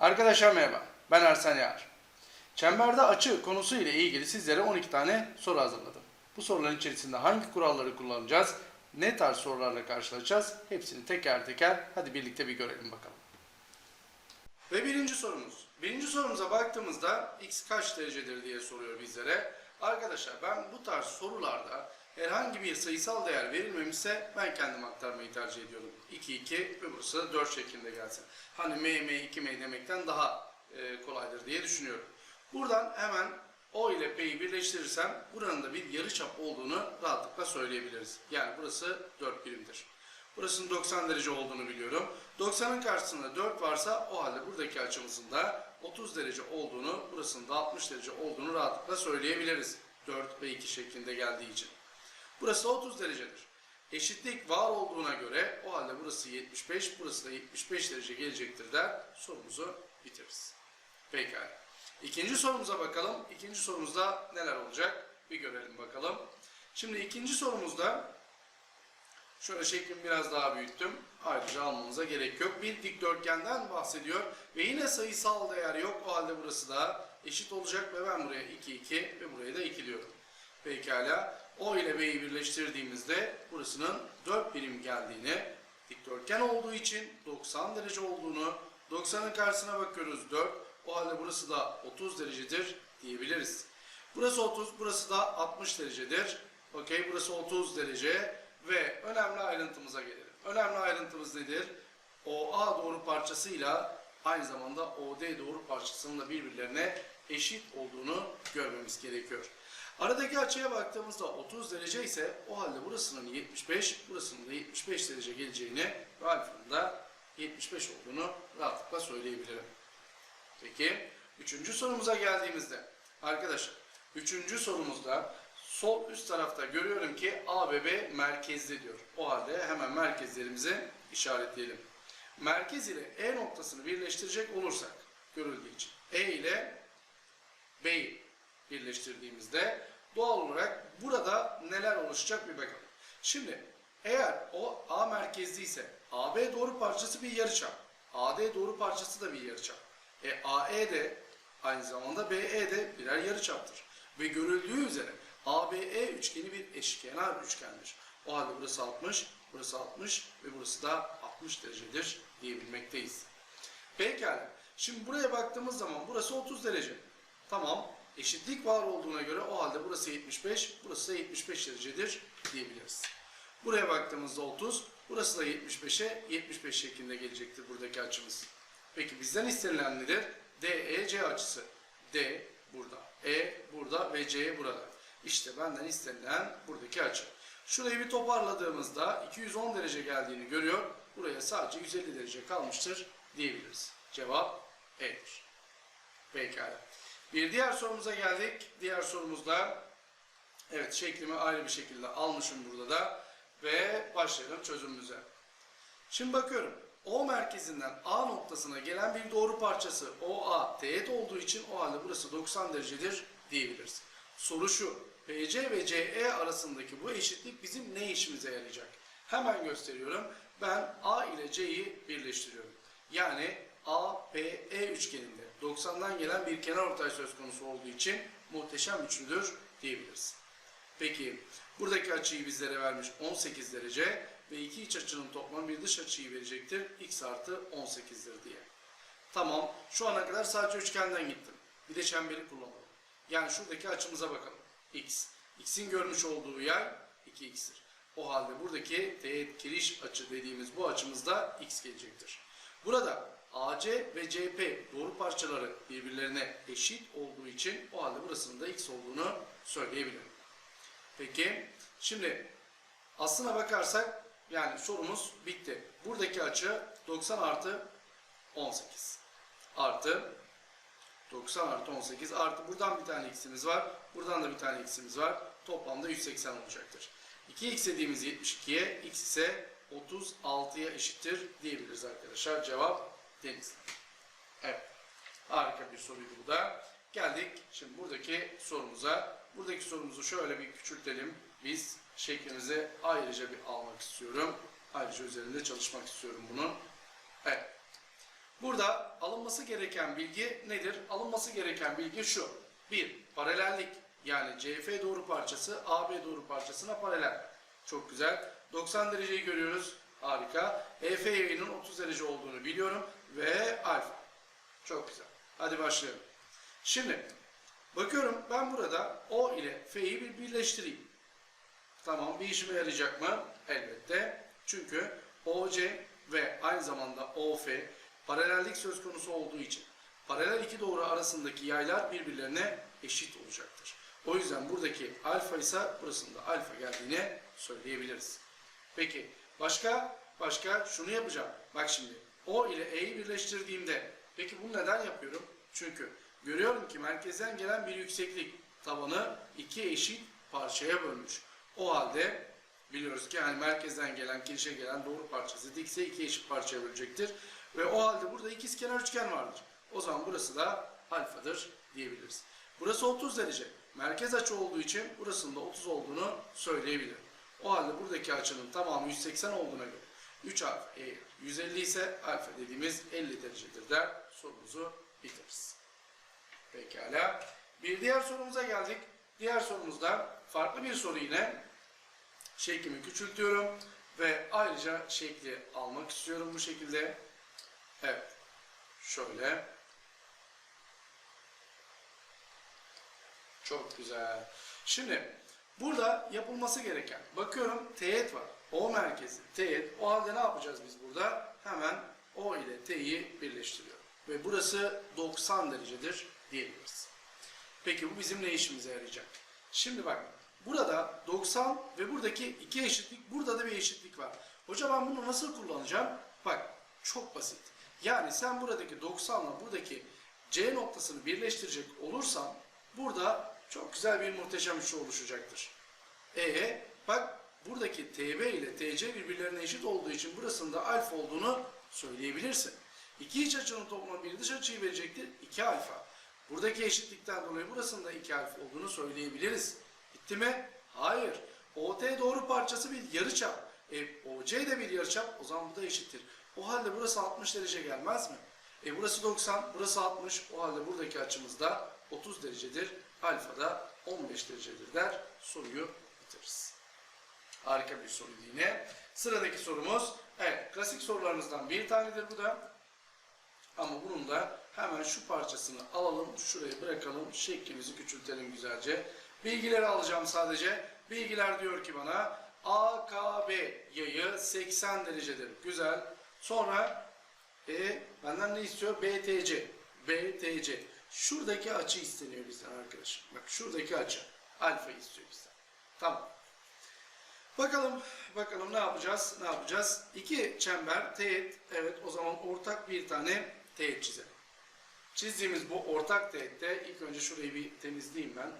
Arkadaşlar merhaba, ben Ersen Yağar. Çemberde açı konusu ile ilgili sizlere 12 tane soru hazırladım. Bu soruların içerisinde hangi kuralları kullanacağız, ne tarz sorularla karşılaşacağız, hepsini teker teker hadi birlikte bir görelim bakalım. Ve birinci sorumuz. Birinci sorumuza baktığımızda x kaç derecedir diye soruyor bizlere. Arkadaşlar ben bu tarz sorularda herhangi bir sayısal değer verilmemişse ben kendim aktarmayı tercih ediyorum. 2, 2 ve burası da 4 şeklinde gelsin. Hani m, m, 2m demekten daha e, kolaydır diye düşünüyorum. Buradan hemen o ile p'yi birleştirirsem buranın da bir yarıçap olduğunu rahatlıkla söyleyebiliriz. Yani burası 4 birimdir. Burasının 90 derece olduğunu biliyorum. 90'ın karşısında 4 varsa o halde buradaki açımızın da 30 derece olduğunu, burasının da 60 derece olduğunu rahatlıkla söyleyebiliriz. 4 ve 2 şeklinde geldiği için. Burası da 30 derecedir. Eşitlik var olduğuna göre o halde burası 75, burası da 75 derece gelecektir der. Sorumuzu bitiririz. Pekala. İkinci sorumuza bakalım. İkinci sorumuzda neler olacak? Bir görelim bakalım. Şimdi ikinci sorumuzda Şöyle şeklimi biraz daha büyüttüm. Ayrıca almanıza gerek yok. Bir dikdörtgenden bahsediyor. Ve yine sayısal değer yok. O halde burası da eşit olacak ve ben buraya 2, 2 ve buraya da 2 diyorum. Pekala. O ile B'yi birleştirdiğimizde burasının 4 birim geldiğini, dikdörtgen olduğu için 90 derece olduğunu, 90'ın karşısına bakıyoruz 4. O halde burası da 30 derecedir diyebiliriz. Burası 30, burası da 60 derecedir. Okey, burası 30 derece. Ve önemli ayrıntımıza gelelim. Önemli ayrıntımız nedir? OA doğru parçasıyla aynı zamanda OD doğru parçasının da birbirlerine eşit olduğunu görmemiz gerekiyor. Aradaki açıya baktığımızda 30 derece ise o halde burasının 75, burasının da 75 derece geleceğini ve alfanın da 75 olduğunu rahatlıkla söyleyebilirim. Peki, üçüncü sorumuza geldiğimizde arkadaşlar, üçüncü sorumuzda sol üst tarafta görüyorum ki A ve B merkezli diyor. O halde hemen merkezlerimizi işaretleyelim. Merkez ile E noktasını birleştirecek olursak görüldüğü için E ile B'yi birleştirdiğimizde doğal olarak burada neler oluşacak bir bakalım. Şimdi eğer o A merkezli ise AB doğru parçası bir yarıçap. AD doğru parçası da bir yarıçap. E AE de aynı zamanda BE de birer yarıçaptır. Ve görüldüğü üzere ABE üçgeni bir eşkenar üçgendir. O halde burası 60, burası 60 ve burası da 60 derecedir diyebilmekteyiz. Pekala. Şimdi buraya baktığımız zaman burası 30 derece. Tamam. Eşitlik var olduğuna göre o halde burası 75, burası da 75 derecedir diyebiliriz. Buraya baktığımızda 30, burası da 75'e 75 şeklinde gelecektir buradaki açımız. Peki bizden istenilen nedir? DEC açısı. D burada, E burada ve C burada. İşte benden istenilen buradaki açı. Şurayı bir toparladığımızda 210 derece geldiğini görüyor. Buraya sadece 150 derece kalmıştır diyebiliriz. Cevap E'dir. Pekala. Bir diğer sorumuza geldik. Diğer sorumuzda evet şeklimi ayrı bir şekilde almışım burada da ve başlayalım çözümümüze. Şimdi bakıyorum. O merkezinden A noktasına gelen bir doğru parçası OA teğet olduğu için o halde burası 90 derecedir diyebiliriz. Soru şu. PC ve CE arasındaki bu eşitlik bizim ne işimize yarayacak? Hemen gösteriyorum. Ben A ile C'yi birleştiriyorum. Yani APE üçgeninde 90'dan gelen bir kenar ortay söz konusu olduğu için muhteşem üçlüdür diyebiliriz. Peki buradaki açıyı bizlere vermiş 18 derece ve iki iç açının toplamı bir dış açıyı verecektir. X artı 18'dir diye. Tamam şu ana kadar sadece üçgenden gittim. Bir de çemberi kullanalım. Yani şuradaki açımıza bakalım. X. X'in görmüş olduğu yer 2x'tir. O halde buradaki teğet kiriş açı dediğimiz bu açımızda x gelecektir. Burada AC ve CP doğru parçaları birbirlerine eşit olduğu için o halde burasının da x olduğunu söyleyebilirim. Peki şimdi aslına bakarsak yani sorumuz bitti. Buradaki açı 90 artı 18 artı 90 artı 18 artı buradan bir tane x'imiz var. Buradan da bir tane x'imiz var. Toplamda 180 olacaktır. 2x dediğimiz 72'ye x ise 36'ya eşittir diyebiliriz arkadaşlar. Cevap deniz. Evet. Harika bir soruydu bu da. Geldik şimdi buradaki sorumuza. Buradaki sorumuzu şöyle bir küçültelim. Biz şeklimizi ayrıca bir almak istiyorum. Ayrıca üzerinde çalışmak istiyorum bunu. Evet. Burada alınması gereken bilgi nedir? Alınması gereken bilgi şu. 1. Paralellik yani CF doğru parçası AB doğru parçasına paralel. Çok güzel. 90 dereceyi görüyoruz. Harika. EF yayının 30 derece olduğunu biliyorum. Ve alfa. Çok güzel. Hadi başlayalım. Şimdi bakıyorum ben burada O ile F'yi bir birleştireyim. Tamam bir işime yarayacak mı? Elbette. Çünkü OC ve aynı zamanda OF paralellik söz konusu olduğu için paralel iki doğru arasındaki yaylar birbirlerine eşit olacaktır. O yüzden buradaki alfa ise burasında alfa geldiğini söyleyebiliriz. Peki başka başka şunu yapacağım. Bak şimdi O ile E'yi birleştirdiğimde peki bunu neden yapıyorum? Çünkü görüyorum ki merkezden gelen bir yükseklik tabanı iki eşit parçaya bölmüş. O halde biliyoruz ki yani merkezden gelen kirişe gelen doğru parçası dikse iki eşit parçaya bölecektir. Ve o halde burada ikizkenar üçgen vardır. O zaman burası da alfadır diyebiliriz. Burası 30 derece. Merkez açı olduğu için burasının da 30 olduğunu söyleyebilirim. O halde buradaki açının tamamı 180 olduğuna göre 3 alfa eğer 150 ise alfa dediğimiz 50 derecedir der sorumuzu bitiririz. Pekala. Bir diğer sorumuza geldik. Diğer sorumuzda farklı bir soru yine. Şeklimi küçültüyorum ve ayrıca şekli almak istiyorum bu şekilde. Evet. Şöyle. Çok güzel. Şimdi burada yapılması gereken bakıyorum teğet var. O merkezi teğet. O halde ne yapacağız biz burada? Hemen O ile T'yi birleştiriyorum. Ve burası 90 derecedir diyebiliriz. Peki bu bizim ne işimize yarayacak? Şimdi bak burada 90 ve buradaki iki eşitlik burada da bir eşitlik var. Hoca ben bunu nasıl kullanacağım? Bak çok basit. Yani sen buradaki 90 ile buradaki C noktasını birleştirecek olursan burada çok güzel bir muhteşem üçlü oluşacaktır. E bak buradaki TB ile TC birbirlerine eşit olduğu için burasının da alfa olduğunu söyleyebilirsin. İki iç açının toplamı bir dış açıyı verecektir. 2 alfa. Buradaki eşitlikten dolayı burasının da 2 alfa olduğunu söyleyebiliriz. Bitti mi? Hayır. OT doğru parçası bir yarıçap. E, OC de bir yarıçap. O zaman bu da eşittir. O halde burası 60 derece gelmez mi? E burası 90, burası 60. O halde buradaki açımız da 30 derecedir. Alfa da 15 derecedir der. Soruyu bitiririz. Harika bir soru yine. Sıradaki sorumuz, evet klasik sorularımızdan bir tanedir bu da. Ama bunun da hemen şu parçasını alalım, şuraya bırakalım, şeklimizi küçültelim güzelce. Bilgileri alacağım sadece. Bilgiler diyor ki bana AKB yayı 80 derecedir. Güzel. Sonra e, benden ne istiyor? BTC. BTC. Şuradaki açı isteniyor bizden arkadaşım. Bak şuradaki açı. Alfa istiyor bizden. Tamam. Bakalım, bakalım ne yapacağız? Ne yapacağız? İki çember teğet. Evet, o zaman ortak bir tane teğet çizelim. Çizdiğimiz bu ortak teğette ilk önce şurayı bir temizleyeyim ben.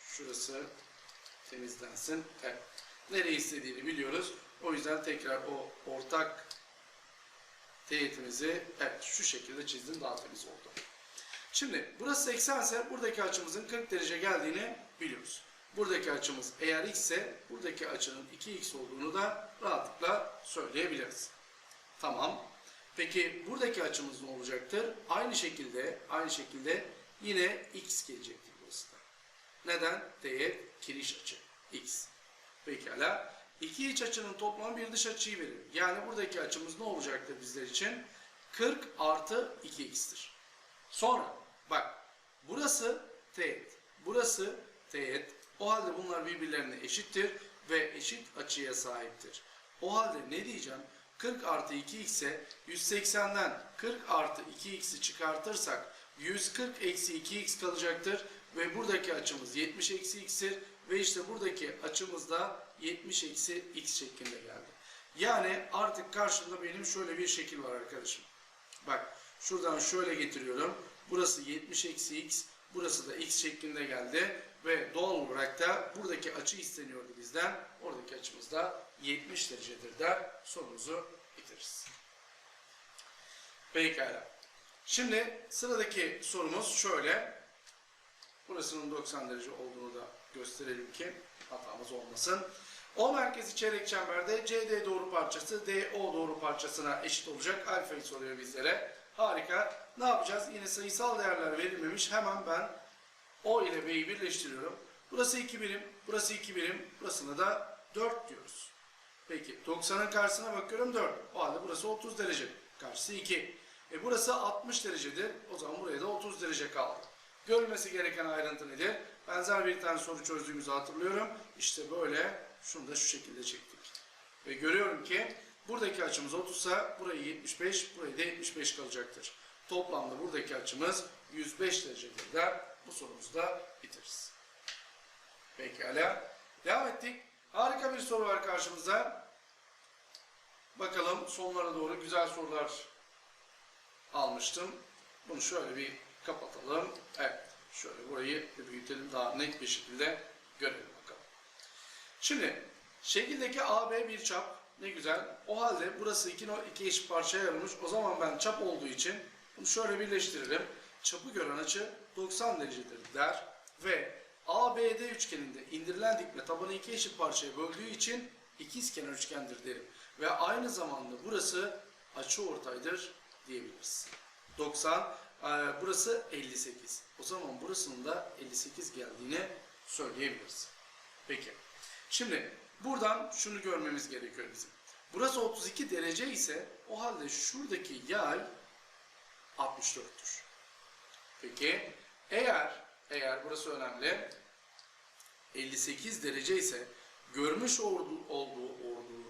Şurası temizlensin. Evet. Nereye istediğini biliyoruz. O yüzden tekrar o ortak teğetimizi evet şu şekilde çizdim daha temiz oldu. Şimdi burası 80 ise buradaki açımızın 40 derece geldiğini biliyoruz. Buradaki açımız eğer x ise buradaki açının 2x olduğunu da rahatlıkla söyleyebiliriz. Tamam. Peki buradaki açımız ne olacaktır? Aynı şekilde aynı şekilde yine x gelecektir burası da. Neden? Teğet kiriş açı x. Pekala. İki iç açının toplamı bir dış açıyı verir. Yani buradaki açımız ne olacaktır bizler için? 40 artı 2x'tir. Sonra bak burası teğet. Burası teğet. O halde bunlar birbirlerine eşittir ve eşit açıya sahiptir. O halde ne diyeceğim? 40 artı 2x ise 180'den 40 artı 2x'i çıkartırsak 140 eksi 2x kalacaktır ve buradaki açımız 70 eksi x'tir ve işte buradaki açımız da 70 eksi x şeklinde geldi. Yani artık karşımda benim şöyle bir şekil var arkadaşım. Bak şuradan şöyle getiriyorum. Burası 70 eksi x, burası da x şeklinde geldi ve doğal olarak da buradaki açı isteniyordu bizden. Oradaki açımız da 70 derecedir der. Sorumuzu bitiririz. Pekala. Şimdi sıradaki sorumuz şöyle. Burasının 90 derece olduğunu da gösterelim ki hatamız olmasın. O merkezi çeyrek çemberde CD doğru parçası DO doğru parçasına eşit olacak. Alfayı soruyor bizlere. Harika. Ne yapacağız? Yine sayısal değerler verilmemiş. Hemen ben O ile B'yi birleştiriyorum. Burası 2 birim, burası 2 birim, burasına da 4 diyoruz. Peki 90'ın karşısına bakıyorum 4. O halde burası 30 derece. Karşısı 2. E burası 60 derecedir. O zaman buraya da 30 derece kaldı. Görülmesi gereken ayrıntı nedir? Benzer bir tane soru çözdüğümüzü hatırlıyorum. İşte böyle şunu da şu şekilde çektik. Ve görüyorum ki buradaki açımız 30 ise burayı 75, burayı da 75 kalacaktır. Toplamda buradaki açımız 105 derecedir der. Bu sorumuzu da bitiririz. Pekala. Devam ettik. Harika bir soru var karşımızda. Bakalım sonlara doğru güzel sorular almıştım. Bunu şöyle bir kapatalım. Evet. Şöyle burayı büyütelim daha net bir şekilde görelim bakalım. Şimdi şekildeki AB bir çap. Ne güzel. O halde burası iki, iki eşit parçaya ayrılmış. O zaman ben çap olduğu için bunu şöyle birleştiririm. Çapı gören açı 90 derecedir der. Ve ABD üçgeninde indirilen dikme tabanı iki eşit parçaya böldüğü için ikizkenar üçgendir derim. Ve aynı zamanda burası açı ortaydır diyebiliriz. 90, e, burası 58. O zaman burasının da 58 geldiğini söyleyebiliriz. Peki. Şimdi buradan şunu görmemiz gerekiyor bizim. Burası 32 derece ise o halde şuradaki yay 64'tür. Peki eğer eğer burası önemli 58 derece ise görmüş olduğu olduğu olduğu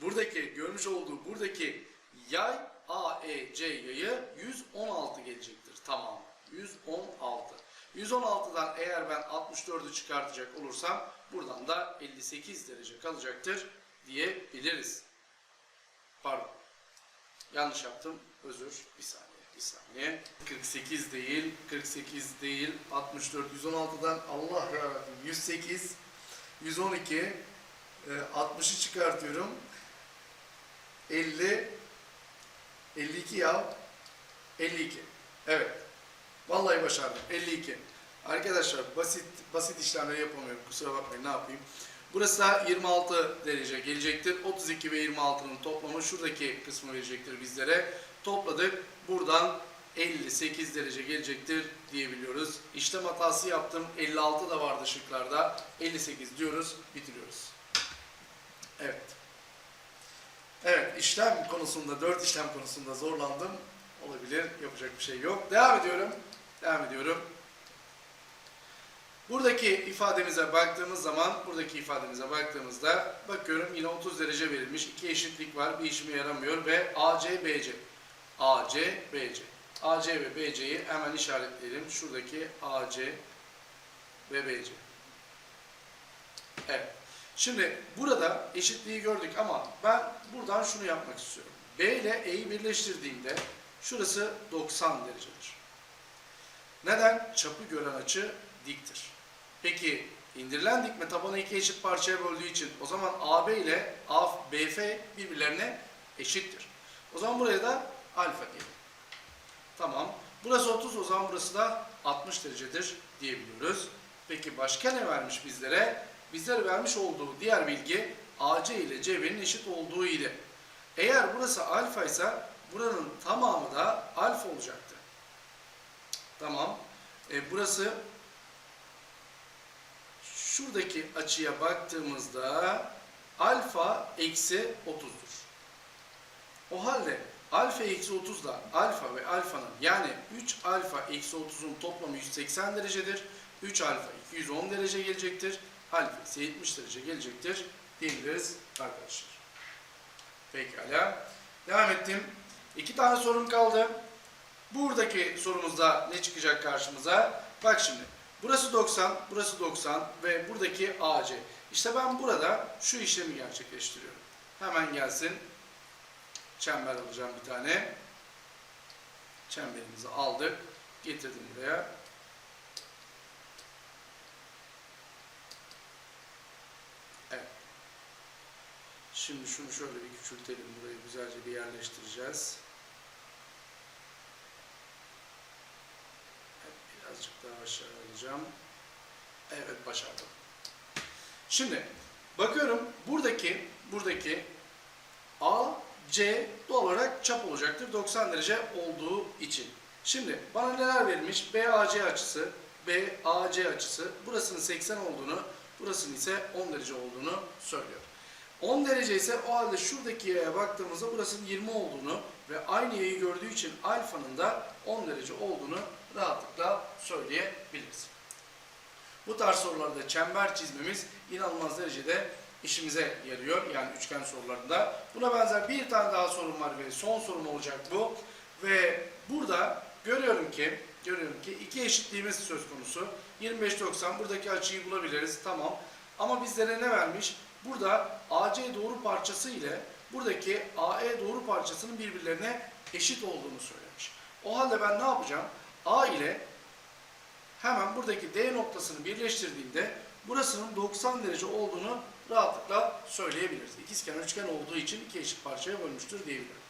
buradaki görmüş olduğu buradaki yay AEC yayı 116 gelecektir. Tamam. 116. 116'dan eğer ben 64'ü çıkartacak olursam buradan da 58 derece kalacaktır diyebiliriz. Pardon. Yanlış yaptım. Özür. Bir saniye. Bir saniye. 48 değil. 48 değil. 64. 116'dan Allah yarabbim. 108. 112. e, 60'ı çıkartıyorum. 50. 52 ya. 52. Evet. Vallahi başardım. 52. Arkadaşlar basit basit işlemleri yapamıyorum. Kusura bakmayın ne yapayım. Burası da 26 derece gelecektir. 32 ve 26'nın toplamı şuradaki kısmı verecektir bizlere. Topladık. Buradan 58 derece gelecektir diyebiliyoruz. İşlem hatası yaptım. 56 da vardı şıklarda. 58 diyoruz. Bitiriyoruz. Evet. İşlem konusunda, 4 işlem konusunda zorlandım. Olabilir. Yapacak bir şey yok. Devam ediyorum. Devam ediyorum. Buradaki ifademize baktığımız zaman, buradaki ifademize baktığımızda bakıyorum yine 30 derece verilmiş. iki eşitlik var. Bir işime yaramıyor ve AC, BC. AC, BC. AC ve BC'yi hemen işaretleyelim. Şuradaki AC ve BC. Evet. Şimdi burada eşitliği gördük ama ben buradan şunu yapmak istiyorum. B ile E'yi birleştirdiğimde şurası 90 derecedir. Neden? Çapı gören açı diktir. Peki indirilen dikme tabanı iki eşit parçaya böldüğü için o zaman AB ile BF birbirlerine eşittir. O zaman buraya da alfa diyelim. Tamam. Burası 30 o zaman burası da 60 derecedir diyebiliyoruz. Peki başka ne vermiş bizlere? Bizlere vermiş olduğu diğer bilgi AC ile CB'nin eşit olduğu ile. Eğer burası alfa ise buranın tamamı da alfa olacaktı. Tamam. E, burası şuradaki açıya baktığımızda alfa eksi 30'dur. O halde alfa eksi 30 da alfa ve alfanın yani 3 alfa eksi 30'un toplamı 180 derecedir. 3 alfa 210 derece gelecektir. İse 70 derece gelecektir diyebiliriz arkadaşlar. Pekala. Devam ettim. İki tane sorum kaldı. Buradaki sorumuzda ne çıkacak karşımıza? Bak şimdi. Burası 90, burası 90 ve buradaki AC. İşte ben burada şu işlemi gerçekleştiriyorum. Hemen gelsin. Çember alacağım bir tane. Çemberimizi aldık. Getirdim buraya. Evet. Şimdi şunu şöyle bir küçültelim. Burayı güzelce bir yerleştireceğiz. Evet, birazcık daha aşağı alacağım. Evet başardım. Şimdi bakıyorum buradaki buradaki A, C doğal olarak çap olacaktır 90 derece olduğu için. Şimdi bana neler verilmiş? BAC açısı, BAC açısı, burasının 80 olduğunu, burasının ise 10 derece olduğunu söylüyor. 10 derece ise o halde şuradaki yaya baktığımızda burasının 20 olduğunu ve aynı yayı gördüğü için alfanın da 10 derece olduğunu rahatlıkla söyleyebiliriz. Bu tarz sorularda çember çizmemiz inanılmaz derecede işimize yarıyor. Yani üçgen sorularında. Buna benzer bir tane daha sorum var ve son sorum olacak bu. Ve burada görüyorum ki görüyorum ki iki eşitliğimiz söz konusu. 25-90 buradaki açıyı bulabiliriz. Tamam. Ama bizlere ne vermiş? Burada AC doğru parçası ile buradaki AE doğru parçasının birbirlerine eşit olduğunu söylemiş. O halde ben ne yapacağım? A ile hemen buradaki D noktasını birleştirdiğimde burasının 90 derece olduğunu rahatlıkla söyleyebiliriz. İkizkenar üçgen olduğu için iki eşit parçaya bölmüştür diyebilirim.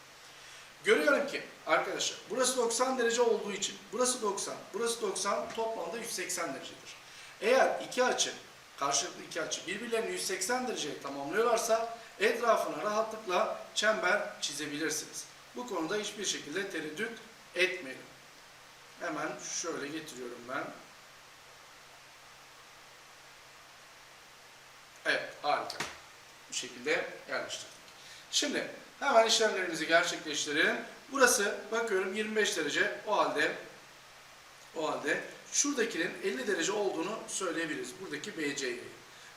Görüyorum ki arkadaşlar burası 90 derece olduğu için burası 90, burası 90 toplamda 180 derecedir. Eğer iki açı karşılıklı iki açı birbirlerini 180 dereceye tamamlıyorlarsa etrafına rahatlıkla çember çizebilirsiniz. Bu konuda hiçbir şekilde tereddüt etmeyin. Hemen şöyle getiriyorum ben. Evet, harika. Bu şekilde yerleştirdik. Şimdi hemen işlemlerimizi gerçekleştirelim. Burası bakıyorum 25 derece. O halde o halde şuradakinin 50 derece olduğunu söyleyebiliriz. Buradaki BC yayı.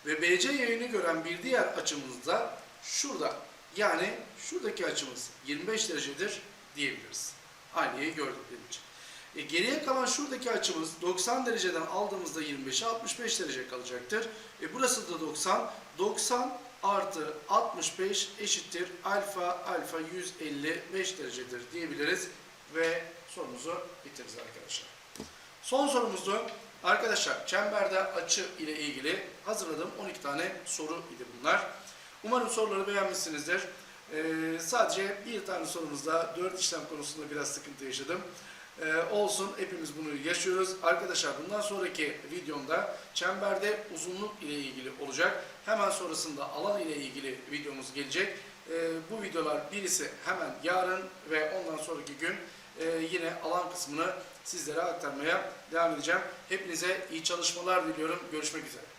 Ve BC yayını gören bir diğer açımız da şurada. Yani şuradaki açımız 25 derecedir diyebiliriz. Aynı yayı gördükleri için. E, geriye kalan şuradaki açımız 90 dereceden aldığımızda 25'e 65 derece kalacaktır. E, burası da 90. 90 artı 65 eşittir alfa alfa 155 derecedir diyebiliriz ve sorumuzu bitiririz arkadaşlar. Son sorumuzdu. Arkadaşlar çemberde açı ile ilgili hazırladığım 12 tane soru idi bunlar. Umarım soruları beğenmişsinizdir. Ee, sadece bir tane sorumuzda 4 işlem konusunda biraz sıkıntı yaşadım. Ee, olsun hepimiz bunu yaşıyoruz. Arkadaşlar bundan sonraki videomda çemberde uzunluk ile ilgili olacak. Hemen sonrasında alan ile ilgili videomuz gelecek. Ee, bu videolar birisi hemen yarın ve ondan sonraki gün e, yine alan kısmını sizlere aktarmaya devam edeceğim. Hepinize iyi çalışmalar diliyorum. Görüşmek üzere.